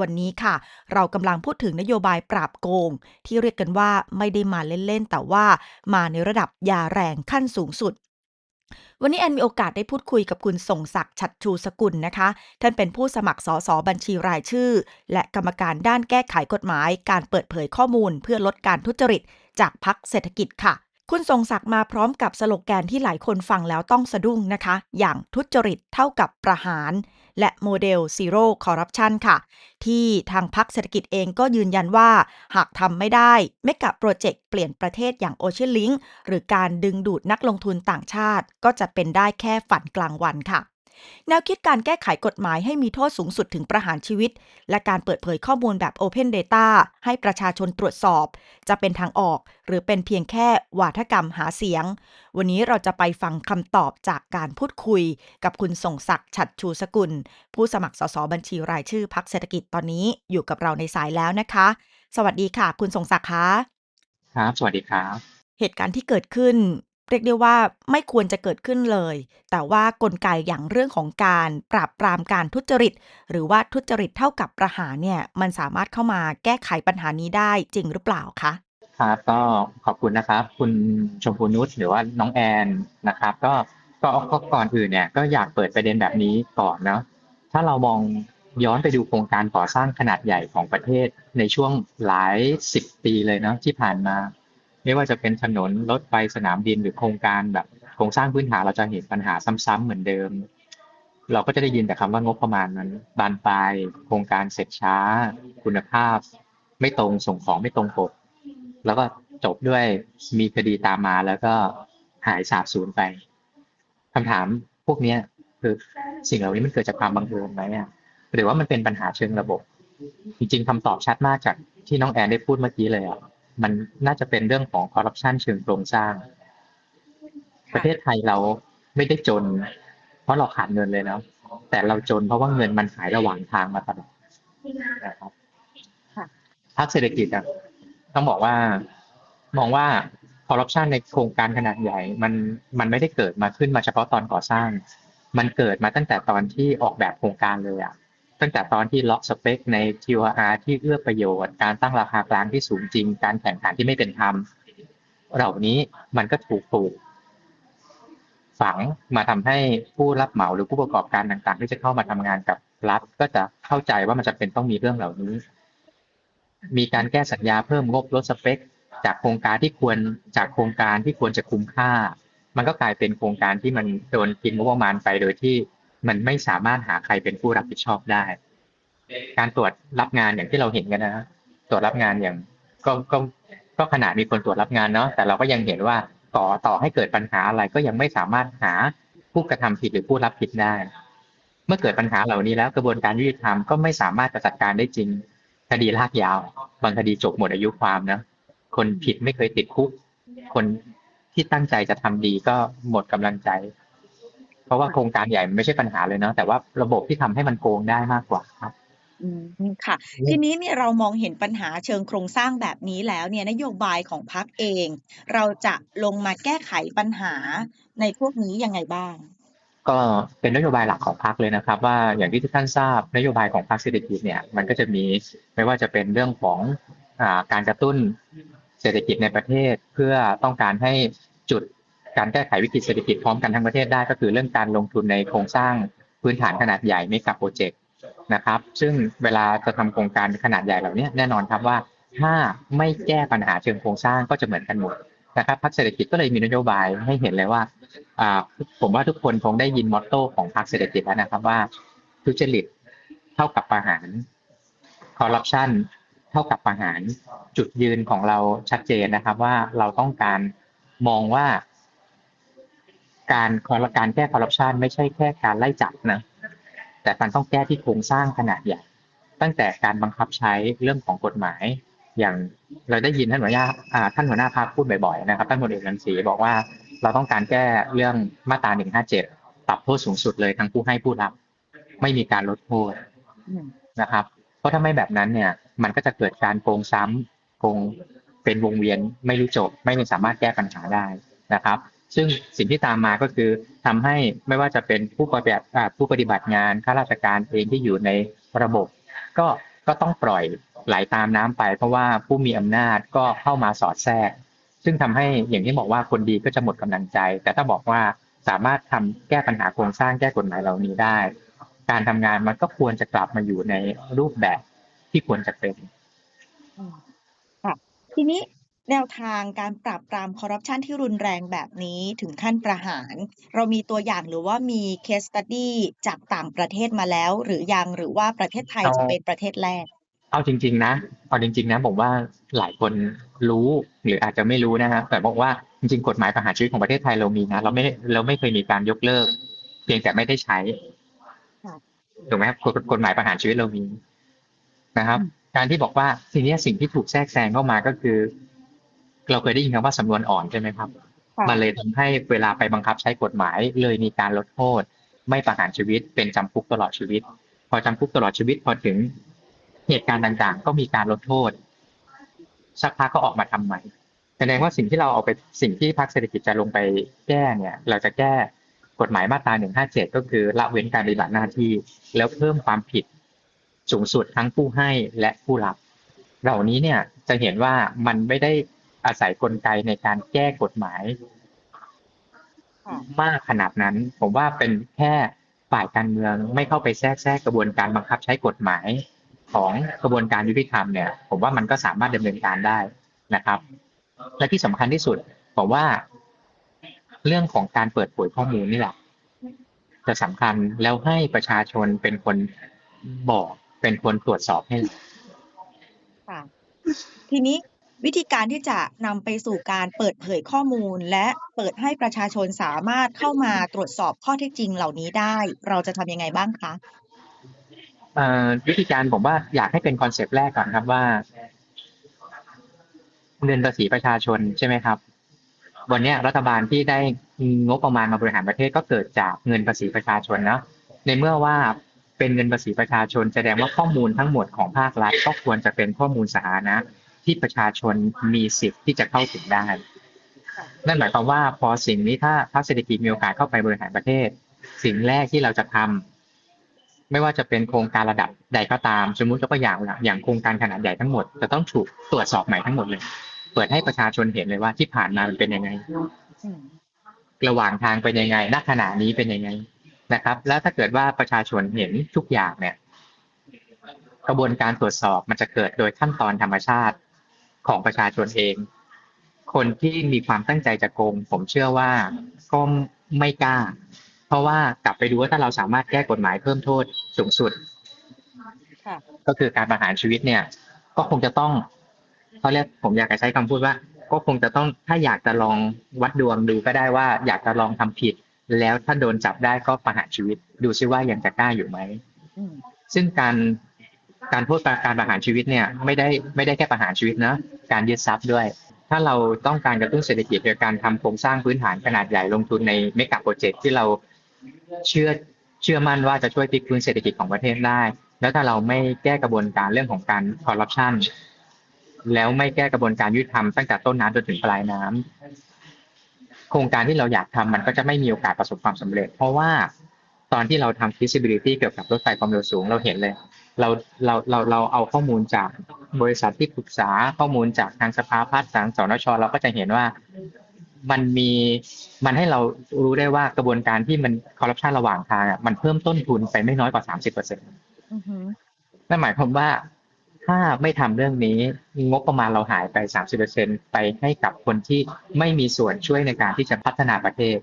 วันนี้ค่ะ เรากำลังพูดถึงนโยบายปราบโกง ที่เรียกกันว่าไม่ได้มาเล่น ๆ แต่ว่ามาในระดับยาแรงขั้นสูงสุดวันนี้แอนมีโอกาสได้พูดคุยกับคุณส่งศักดิ์ฉัตรชูสกุลนะคะ ท่านเป็นผู้สมัครสสบัญชีรายชื่อ และกรรมการด้านแก้ไขกฎหมาย การเปิดเผยข้อมูลเพื่อลดการทุจริต จากพรรคเศรษฐกิจค่ะ คุณทรงศักดิ์มาพร้อมกับสโลแกนที่หลายคนฟังแล้วต้องสะดุ้งนะคะ อย่างทุจริตเท่ากับประหาร และโมเดลซีโร่คอร์รัปชันค่ะ ที่ทางพักเศรษฐกิจเองก็ยืนยันว่า หากทำไม่ได้ไม่กะโปรเจกต์เปลี่ยนประเทศอย่างโอเชียนลิงหรือการดึงดูดนักลงทุนต่างชาติ ก็จะเป็นได้แค่ฝันกลางวันค่ะ แนวคิดการแก้ไขกฎหมายให้มีโทษสูงสุดถึงประหารชีวิต และการเปิดเผยข้อมูลแบบ Open Data ให้ประชาชนตรวจสอบ จะเป็นทางออก หรือเป็นเพียงแค่วาทกรรมหาเสียง วันนี้เราจะไปฟังคำตอบจากการพูดคุย กับคุณส่งศักดิ์ฉัตรชูสกุล ผู้สมัครสสบัญชีรายชื่อพรรคเศรษฐกิจตอนนี้อยู่กับเราในสายแล้วนะคะ สวัสดีค่ะ คุณส่งศักดิ์คะครับ สวัสดีครับ เหตุการณ์ที่เกิดขึ้น เรียกได้ว่าไม่ควรจะเกิดขึ้นเลย แต่ว่ากลไกอย่างเรื่องของการปราบปรามการทุจริต หรือว่าทุจริตเท่ากับประหารเนี่ยมันสามารถเข้ามาแก้ไขปัญหานี้ได้จริงหรือเปล่าคะครับก็ขอบคุณนะครับ คุณชมพูนุชหรือว่าน้องแอนนะครับ ก็ก็ก็ก่อนอื่นเนี่ยก็อยากเปิดประเด็นแบบนี้ก่อนเนาะถ้าเรามองย้อนไปดูโครงการก่อสร้างขนาดใหญ่ของประเทศในช่วงหลายสิบปีเลยเนาะที่ผ่านมา ไม่ว่าจะเป็นถนนรถไฟสนามบินหรือโครงการแบบโครงสร้างพื้นฐานเราจะเห็นปัญหาซ้ำๆเหมือนเดิม เราก็จะได้ยินแต่คำว่างบประมาณมันบานปลายโครงการเสร็จช้า คุณภาพ ไม่ตรงส่งของไม่ตรงปก แล้วก็จบด้วยมีคดีตามมาแล้วก็หายสาบสูญไปคำถามพวกเนี้ยคือสิ่งเหล่านี้มันเกิดจากความบังเอิญไหมอะหรือว่ามันเป็นปัญหาเชิงระบบ จริงๆคำตอบชัดมากจากที่น้องแอนได้พูดเมื่อกี้เลยอะ มันน่าจะเป็นเรื่องของคอร์รัปชันเชิงโครงสร้าง ประเทศไทยเราไม่ได้จน เพราะเราขาดเงินเลยนะแต่เราจนเพราะว่าเงินมันหายระหว่างทางมาตลอดนะครับภาคเศรษฐกิจอะต้องบอกว่ามองว่าคอร์รัปชันในโครงการขนาดใหญ่ มันมันไม่ได้เกิดมาขึ้นมาเฉพาะตอนก่อสร้าง มันเกิดมาตั้งแต่ตอนที่ออกแบบโครงการเลยอะ ตั้งแต่ตอนที่ล็อกสเปคใน TOR ที่เอื้อประโยชน์ การตั้งราคากลางที่สูงจริง การแข่งขันที่ไม่เป็นธรรม เหล่านี้มันก็ถูกปลูกฝังมาทำให้ผู้รับเหมาหรือผู้ประกอบการต่างๆ ที่จะเข้ามาทำงานกับรัฐก็จะเข้าใจว่ามันจะเป็นต้องมีเรื่องเหล่านี้ มีการแก้สัญญาเพิ่มงบลดสเปค จากโครงการที่ควรจากโครงการที่ควรจะคุ้มค่า มันก็กลายเป็นโครงการที่มันโดนกินงบประมาณไปโดยที่ มันไม่สามารถหาใครเป็นผู้รับผิดชอบได้ การตรวจรับงานอย่างที่เราเห็นกันนะตรวจรับงานอย่างก็ก็ก็ขนาดมีคนตรวจรับงานเนาะแต่เราก็ยังเห็นว่าต่อต่อให้เกิดปัญหาอะไรก็ยังไม่สามารถหาผู้กระทำผิดหรือผู้รับผิดได้ เมื่อเกิดปัญหาเหล่านี้แล้วกระบวนการยุติธรรมก็ไม่สามารถจะจัดการได้จริงคดีลากยาว บางคดีจบหมดอายุความนะคนผิดไม่เคยติดคุกคนที่ตั้งใจจะทำดีก็หมดกำลังใจ เพราะว่าโครงการใหญ่มันไม่ใช่ปัญหาเลยเนาะแต่ว่าระบบที่ทำให้มันโกงได้มากกว่าครับอืมค่ะ ทีนี้เนี่ยเรามองเห็นปัญหาเชิงโครงสร้างแบบนี้แล้วเนี่ยนโยบายของพรรคเอง เราจะลงมาแก้ไขปัญหาในพวกนี้ยังไงบ้าง ก็เป็นนโยบายหลักของพรรคเลยนะครับ ว่าอย่างที่ทุกท่านทราบนโยบายของพรรคเศรษฐกิจเนี่ยมันก็จะมีไม่ว่าจะเป็นเรื่องของอาการกระตุ้นเศรษฐกิจในประเทศเพื่อต้องการให้จุด การแก้ไขวิกฤตเศรษฐกิจพร้อมกันทั้งประเทศได้ก็คือเรื่องการลงทุนในโครงสร้างพื้นฐานขนาดใหญ่ไม่กับโปรเจกต์นะครับ ซึ่งเวลาจะทำโครงการขนาดใหญ่เหล่านี้แน่นอนครับว่าถ้าไม่แก้ปัญหาเชิงโครงสร้างก็จะเหมือนกันหมดนะครับพรรคเศรษฐกิจก็เลยมีนโยบายให้เห็นเลยว่าอ่าผมว่าทุกคนคงได้ยินมอตโต้ของพรรคเศรษฐกิจแล้วนะครับว่าทุจริตเท่ากับประหารคอร์รัปชันเท่ากับประหารจุดยืนของเราชัดเจนนะครับว่าเราต้องการมองว่า การการแก้คอร์รัปชันไม่ใช่แค่การไล่จับนะแต่มันต้องแก้ที่โครงสร้างขนาดใหญ่ตั้งแต่การบังคับใช้เรื่องของกฎหมาย อย่างเราได้ยินท่านหัวหน้าท่านหัวหน้าพรรคพูดบ่อยๆนะครับท่านพลเอกรังสีบอกว่าเราต้องการแก้เรื่องมาตรา 157 ปรับโทษสูงสุดเลยทั้งผู้ให้ผู้รับ ไม่มีการลดโทษนะครับ เพราะถ้าไม่แบบนั้นเนี่ย มันก็จะเกิดการโกงซ้ำโกงเป็นวงเวียนไม่รู้จบ ไม่สามารถแก้ปัญหาได้นะครับ ซึ่งสิ่งที่ตามมาก็คือทำให้ไม่ว่าจะเป็นผู้ปฏิบัติผู้ปฏิบัติงานข้าราชการเองที่อยู่ในระบบ ก็ก็ต้องปล่อยไหลตามน้ำไป เพราะว่าผู้มีอำนาจก็เข้ามาสอดแทรก ซึ่งทำให้อย่างที่บอกว่าคนดีก็จะหมดกำลังใจ แต่ถ้าบอกว่าสามารถทำแก้ปัญหาโครงสร้างแก้กฎหมายเหล่านี้ได้ การทำงานมันก็ควรจะกลับมาอยู่ในรูปแบบที่ควรจะเป็นทีนี้ แนวทางการปราบปรามคอร์รัปชันที่รุนแรงแบบนี้ถึงขั้นประหาร เรามีตัวอย่างหรือว่ามี case study จากต่างประเทศมาแล้ว หรือยังหรือว่าประเทศไทยเอาจะเป็นประเทศแรก เอาจริง ๆ นะ เอาจริง ๆ นะผมว่าหลายคนรู้หรืออาจจะไม่รู้นะฮะแต่บอกว่าจริงๆกฎหมายประหารชีวิตของประเทศไทยเรามีนะเราไม่ได้เราไม่เคยมีการยกเลิก เพียงแต่ไม่ได้ใช้ค่ะถูกไหมครับกฎกฎหมายประหารชีวิตเรามีนะครับอืมการที่บอกว่าทีเนี้ยสิ่งที่ถูกแทรกแซงเข้ามาก็คือ เราเคยได้ยินคำว่าสำนวนอ่อนใช่ไหมครับค่ะมันเลยทำให้เวลาไปบังคับใช้กฎหมาย เลยมีการลดโทษ ไม่ประหารชีวิต เป็นจำคุกตลอดชีวิต พอจำคุกตลอดชีวิตพอถึงเหตุการณ์ต่างๆ ก็มีการลดโทษ สักพักก็ออกมาทำใหม่แสดงว่าสิ่งที่เราเอาไปสิ่งที่พรรคเศรษฐกิจจะลงไปแก้เนี่ย เราจะแก้กฎหมายมาตรา 157 ก็คือละเว้นการปฏิบัติหน้าที่ แล้วเพิ่มความผิดสูงสุดทั้งผู้ให้และผู้รับ เหล่านี้เนี่ยจะเห็นว่ามันไม่ได้ อาศัยกลไกในการแก้กฎหมายค่ะมากขนาดนั้น ผมว่าเป็นแค่ฝ่ายการเมืองไม่เข้าไปแทรกแทรกกระบวนการบังคับใช้กฎหมายของกระบวนการยุติธรรมเนี่ย ผมว่ามันก็สามารถดำเนินการได้นะครับ และที่สำคัญที่สุดผมว่า เรื่องของการเปิดเผยข้อมูลนี่แหละจะสำคัญแล้วให้ประชาชนเป็นคนบอกเป็นคนตรวจสอบให้ค่ะทีนี้ วิธีการที่จะนำไปสู่การเปิดเผยข้อมูล และเปิดให้ประชาชนสามารถเข้ามาตรวจสอบข้อเท็จจริงเหล่านี้ได้ เราจะทำยังไงบ้างคะวิธีการผมว่าอยากให้เป็นคอนเซปต์แรกก่อนครับว่า เงินภาษีประชาชนใช่ไหมครับ วันนี้รัฐบาลที่ได้งบประมาณมาบริหารประเทศก็เกิดจากเงินภาษีประชาชนนะในเมื่อว่าเป็นเงินภาษีประชาชน แสดงว่าข้อมูลทั้งหมดของภาครัฐก็ควรจะเป็นข้อมูลสาธารณะ ที่ประชาชนมีสิทธิ์ที่จะเข้าถึงได้ นั่นหมายความว่าพอสิ่งนี้ถ้าภาคเศรษฐกิจมีโอกาสเข้าไปบริหารประเทศ สิ่งแรกที่เราจะทำไม่ว่าจะเป็นโครงการระดับใดก็ตามสมมุติยกตัวอย่างนะอย่างโครงการขนาดใหญ่ทั้งหมดจะต้องถูกตรวจสอบใหม่ทั้งหมดเลย เปิดให้ประชาชนเห็นเลยว่าที่ผ่านมามันเป็นยังไงอืมระหว่างทางเป็นยังไงณขณะนี้เป็นยังไงนะครับ แล้วถ้าเกิดว่าประชาชนเห็นทุกอย่างเนี่ยกระบวนการตรวจสอบมันจะเกิดโดยขั้นตอนธรรมชาติ ของประชาชนเอง คนที่มีความตั้งใจจะโกง ผมเชื่อว่าก็ไม่กล้า เพราะว่ากลับไปดูว่าถ้าเราสามารถแก้กฎหมายเพิ่มโทษสูงสุดค่ะก็คือการประหารชีวิตเนี่ย ก็คงจะต้องเขาเรียกผมอยากจะใช้คำพูดว่า ก็คงจะต้องถ้าอยากจะลองวัดดวงดูก็ได้ว่า อยากจะลองทำผิด แล้วถ้าโดนจับได้ก็ประหารชีวิต ดูซิว่ายังจะกล้าอยู่ไหมอืมซึ่งการ การโทษการประหารชีวิตเนี่ยไม่ได้ไม่ได้แค่ประหารชีวิตนะการยึดทรัพย์ด้วย ถ้าเราต้องการกระตุ้นเศรษฐกิจโดยการทำโครงสร้างพื้นฐานขนาดใหญ่ลงทุนในเมกะโปรเจกต์ที่เราเชื่อเชื่อมั่นว่าจะช่วยพลิกฟื้นเศรษฐกิจของประเทศได้ แล้วถ้าเราไม่แก้กระบวนการเรื่องของการคอร์รัปชันแล้วไม่แก้กระบวนการยุติธรรมตั้งแต่ต้นน้ำจนถึงปลายน้ำโครงการที่เราอยากทำมันก็จะไม่มีโอกาสประสบความสำเร็จ เพราะว่าตอนที่เราทำ feasibility เกี่ยวกับรถไฟความเร็วสูงเราเห็นเลย เราเราเราเราเอาข้อมูลจากบริษัทที่ปรึกษาข้อมูลจากทางสภาพัฒน์ทางสนชเราก็จะเห็นว่ามันมีมันให้เรารู้ได้ว่ากระบวนการที่มันคอร์รัปชันระหว่างทางอะมันเพิ่มต้นทุนไปไม่น้อยกว่าสามสิบเปอร์เซ็นต์อือหือนั่นหมายความว่าถ้าไม่ทำเรื่องนี้งบประมาณเราหายไปสามสิบเปอร์เซ็นต์ไปให้กับคนที่ไม่มีส่วนช่วยในการที่จะพัฒนาประเทศ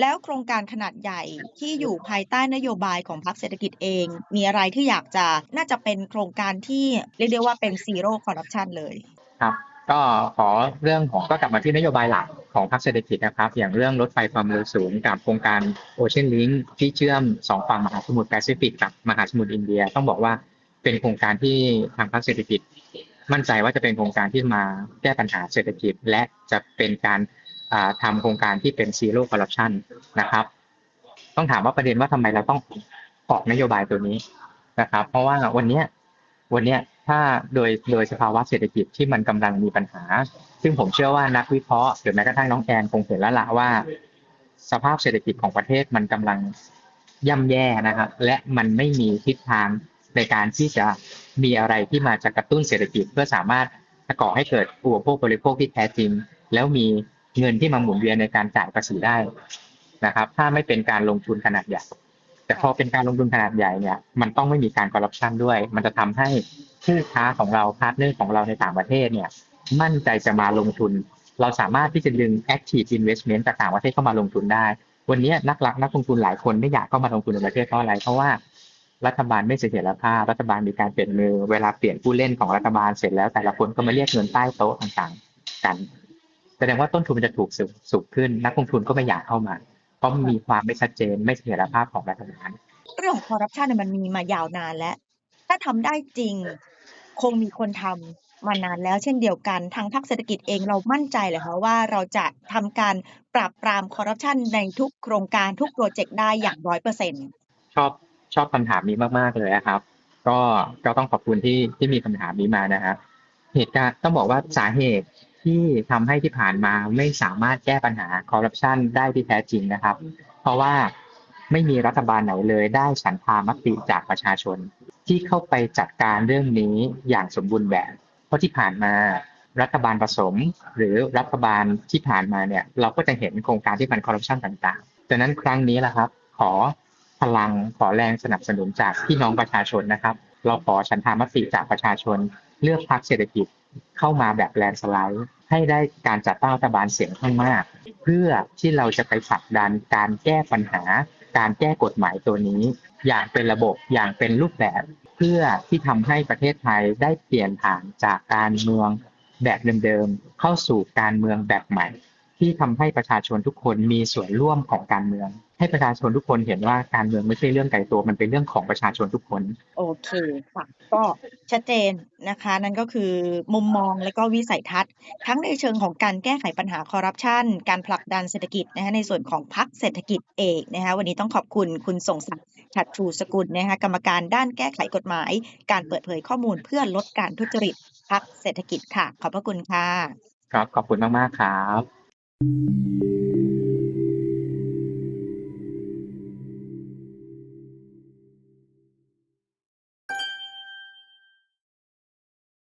แล้วโครงการขนาดใหญ่ที่อยู่ภายใต้นโยบายของพรรคเศรษฐกิจเอง มีอะไรที่อยากจะน่าจะเป็นโครงการที่เรียกได้ว่าเป็นซีโร่คอร์รัปชันเลยครับก็ขอเรื่องของก็กลับมาที่นโยบายหลักของพรรคเศรษฐกิจนะครับ อย่างเรื่องรถไฟความเร็วสูงกับโครงการ Ocean Link ที่เชื่อมสองฝั่งมหาสมุทรแปซิฟิกกับมหาสมุทรอินเดีย ต้องบอกว่าเป็นโครงการที่ทางพรรคเศรษฐกิจ มั่นใจว่าจะเป็นโครงการที่มาแก้ปัญหาเศรษฐกิจ และจะเป็นการ ทำโครงการที่เป็นซีโร่คอร์รัปชันนะครับ ต้องถามว่าประเด็นว่าทำไมเราต้องออกนโยบายตัวนี้นะครับ เพราะว่าวันนี้วันนี้ถ้าโดยโดยสภาวะเศรษฐกิจที่มันกำลังมีปัญหา ซึ่งผมเชื่อว่านักวิเคราะห์หรือแม้กระทั่งน้องแอนคงเห็นแล้วละว่า สภาพเศรษฐกิจของประเทศมันกำลังย่ำแย่นะครับ และมันไม่มีทิศทางในการที่จะมีอะไรที่มาจะกระตุ้นเศรษฐกิจเพื่อสามารถก่อให้เกิดอุปโภคบริโภคที่แท้จริง แล้วมี เงินที่มาหมุนเวียนในการจ่ายภาษีได้นะครับ ถ้าไม่เป็นการลงทุนขนาดใหญ่แต่พอเป็นการลงทุนขนาดใหญ่เนี่ยมันต้องไม่มีการคอร์รัปชันด้วย มันจะทำให้คู่ค้าของเราพาร์ทเนอร์ของเราในต่างประเทศเนี่ย มั่นใจจะมาลงทุน เราสามารถที่จะดึง active investment จากต่างประเทศเข้ามาลงทุนได้ วันนี้นักลักนักลงทุนหลายคนไม่อยากเข้ามาลงทุนในประเทศเพราะอะไร เพราะว่ารัฐบาลไม่เสถียรภาพ รัฐบาลมีการเปลี่ยนมือ เวลาเปลี่ยนผู้เล่นของรัฐบาลเสร็จแล้วแต่ละคนก็มาเรียกเงินใต้โต๊ะต่างๆ กัน แสดงว่าต้นทุนมันจะถูกสูงสูงขึ้น นักลงทุนก็ไม่อยากเข้ามา เพราะมีความไม่ชัดเจนไม่เสถียรภาพของรัฐบาลเรื่องของคอร์รัปชันเนี่ยมันมีมายาวนานแล้ว ถ้าทำได้จริงคงมีคนทำมานานแล้วเช่นเดียวกันทางภาคเศรษฐกิจเองเรามั่นใจเลยคะว่าเราจะทำการปราบปรามคอร์รัปชันในทุกโครงการทุกโปรเจกต์ได้อย่างร้อยเปอร์เซ็นต์ชอบชอบคำถามนี้มาก ๆ เลยนะครับ ก็ก็ต้องขอบคุณที่ที่มีคำถามนี้มานะครับเหตุการณ์ต้องบอกว่าสาเหตุ ที่ทำให้ที่ผ่านมาไม่สามารถแก้ปัญหาคอร์รัปชันได้ที่แท้จริงนะครับ เพราะว่าไม่มีรัฐบาลไหนเลยได้ฉันทามติจากประชาชน ที่เข้าไปจัดการเรื่องนี้อย่างสมบูรณ์แบบ เพราะที่ผ่านมารัฐบาลผสม หรือรัฐบาลที่ผ่านมาเนี่ย เราก็จะเห็นโครงการที่มันคอร์รัปชันต่างๆดังนั้นครั้งนี้แหละครับ ขอพลังขอแรงสนับสนุนจากพี่น้องประชาชนนะครับ เราขอฉันทามติจากประชาชน เลือกพรรคเศรษฐกิจเข้ามาแบบแลนสไลด์ ให้ได้การจัดตั้งรัฐบาลเสียงข้างมาก เพื่อที่เราจะไปผลักดันการแก้ปัญหา การแก้กฎหมายตัวนี้ อย่างเป็นระบบอย่างเป็นรูปแบบ เพื่อที่ทำให้ประเทศไทยได้เปลี่ยนผ่านจากการเมืองแบบเดิมๆเข้าสู่การเมืองแบบใหม่ ที่ทำให้ประชาชนทุกคนมีส่วนร่วมของการเมือง ให้ประชาชนทุกคนเห็นว่าการเมืองไม่ใช่เรื่องไกลตัวมันเป็นเรื่องของประชาชนทุกคน โอเคค่ะก็ชัดเจนนะคะ นั่นก็คือมุมมองและก็วิสัยทัศน์ ทั้งในเชิงของการแก้ไขปัญหาคอร์รัปชันการผลักดันเศรษฐกิจนะคะในส่วนของพรรคเศรษฐกิจเอกนะคะวันนี้ต้องขอบคุณคุณส่งศักดิ์ฉัตรชูสกุลนะคะกรรมการด้านแก้ไขกฎหมาย การเปิดเผยข้อมูลเพื่อลดการทุจริตพรรคเศรษฐกิจค่ะ ขอบพระคุณค่ะ ครับขอบคุณมากๆครับ